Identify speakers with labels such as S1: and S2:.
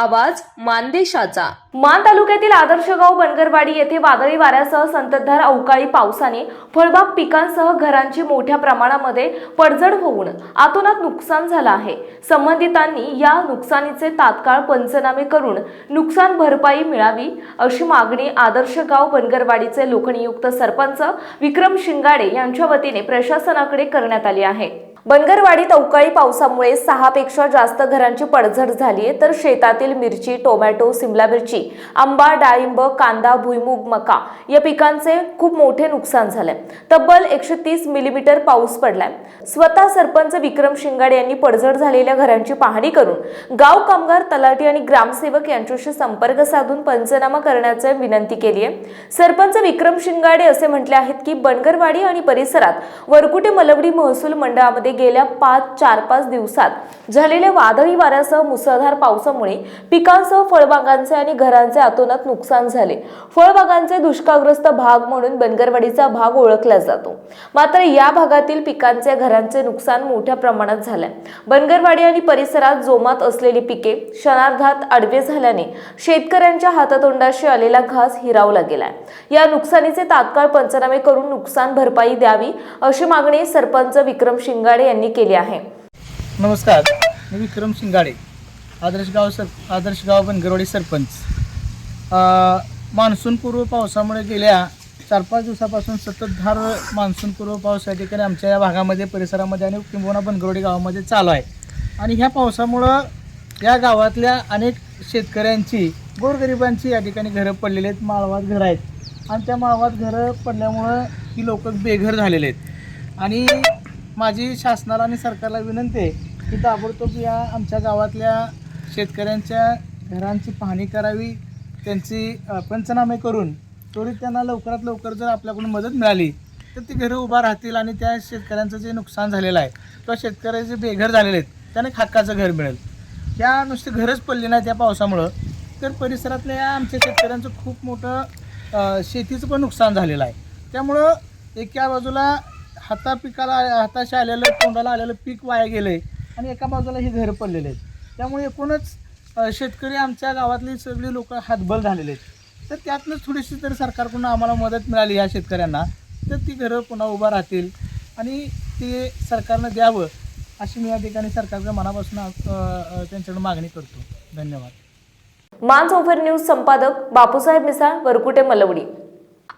S1: आवाज मानदेशाचा.
S2: मान तालुक्यातील आदर्शगाव बनगरवाडी येथे वादळी वाऱ्यासह संततधार अवकाळी पावसाने फळबाग पिकांसह घरांची मोठ्या प्रमाणामध्ये पडझड होऊन आतोनात नुकसान झालं आहे. संबंधितांनी या नुकसानीचे तात्काळ पंचनामे करून नुकसान भरपाई मिळावी अशी मागणी आदर्शगाव बनगरवाडीचे लोकनियुक्त सरपंच विक्रम शिंगाडे यांच्या वतीने प्रशासनाकडे करण्यात आली आहे. बनगरवाडीत अवकाळी पावसामुळे सहापेक्षा जास्त घरांची पडझड झाली आहे. तर शेतातील मिरची टोमॅटो सिमला मिरची आंबा डाळिंब कांदा भुईमूग मका या पिकांचे खूप मोठे नुकसान झालंय. तब्बल एकशे तीस मिलीमीटर पाऊस पडलाय. स्वतः सरपंच विक्रम शिंगाडे यांनी पडझड झालेल्या घरांची पाहणी करून गाव कामगार तलाठी आणि ग्रामसेवक यांच्याशी संपर्क साधून पंचनामा करण्याची विनंती केली आहे. सरपंच विक्रम शिंगाडे असे म्हटले आहेत की बनगरवाडी आणि परिसरात वरकुटे मलवडी महसूल मंडळामध्ये गेल्या पाच चार पाच दिवसात. झालेल्या वादळी वाऱ्यासह मुसळधार पावसामुळे पिकांसह फळबागांचे आणि घरांचे अतोनात नुकसान झाले. फळबागांचे दुष्काळग्रस्त भाग म्हणून बनगरवाडीचा भाग ओळखला जातो. मात्र या भागातील पिकांचे घरांचे नुकसान मोठ्या प्रमाणात झालंय. बनगरवाडी आणि परिसरात जोमात असलेली पिके क्षणार्धात आडवे झाल्याने शेतकऱ्यांच्या हातातोंडाशी आलेला घास हिरावला गेलाय. या नुकसानीचे तात्काळ पंचनामे करून नुकसान भरपाई द्यावी अशी मागणी सरपंच विक्रम शिंगाडे यांनी केली आहे.
S3: नमस्कार मी विक्रम शिंगाडे आदर्श गाव सर आदर्श गाव बनगरवाडी सरपंच. मान्सूनपूर्व पावसामुळे गेल्या चार पाच दिवसापासून सततधार मान्सूनपूर्व पाऊस या ठिकाणी आमच्या या भागामध्ये परिसरामध्ये आणि किंबहुना बनगरवाडी गावामध्ये चालू आहे. आणि ह्या पावसामुळं या गावातल्या अनेक शेतकऱ्यांची गोरगरिबांची या ठिकाणी घरं पडलेली आहेत माळवात घरं आहेत. आणि त्या माळवात घरं पडल्यामुळं ही लोक बेघर झालेले आहेत. आणि माझी शासनाला आणि सरकारला विनंती आहे की ताबडतोब या आमच्या गावातल्या शेतकऱ्यांच्या घरांची पाहणी करावी त्यांची पंचनामे करून त्वरित त्यांना लवकरात लवकर जर आपल्याकडून मदत मिळाली तर ती घरं उभा राहतील आणि त्या शेतकऱ्यांचं जे नुकसान झालेलं आहे किंवा शेतकऱ्याचे जे बेघर झालेले आहेत त्यांना खाकाचं हक्काचं घर मिळेल. या नुसती घरच पडली नाही त्या पावसामुळं तर परिसरातल्या या आमच्या शेतकऱ्यांचं खूप मोठं शेतीचं पण नुकसान झालेलं आहे. त्यामुळं एका बाजूला हाता पिकाला हाताशी आलेलं तोंडाला आलेलं पीक वाया गेलं आहे आणि एका बाजूला ही घरं पडलेले आहेत त्यामुळे एकूणच अ, शेतकरी आमच्या गावातली सगळी लोक हातबल झालेले आहेत. तर त्यातनंच थोडीशी तर सरकारकडून आम्हाला मदत मिळाली या शेतकऱ्यांना तर ती घरं पुन्हा उभा राहतील आणि ते सरकारनं द्यावं अशी मी या ठिकाणी सरकारच्या मनापासून अ, अ, त्यांच्याकडे मागणी करतो. धन्यवाद.
S2: मान ओव्हर न्यूज संपादक बापूसाहेब मिसाळ वरकुटे मलवडी.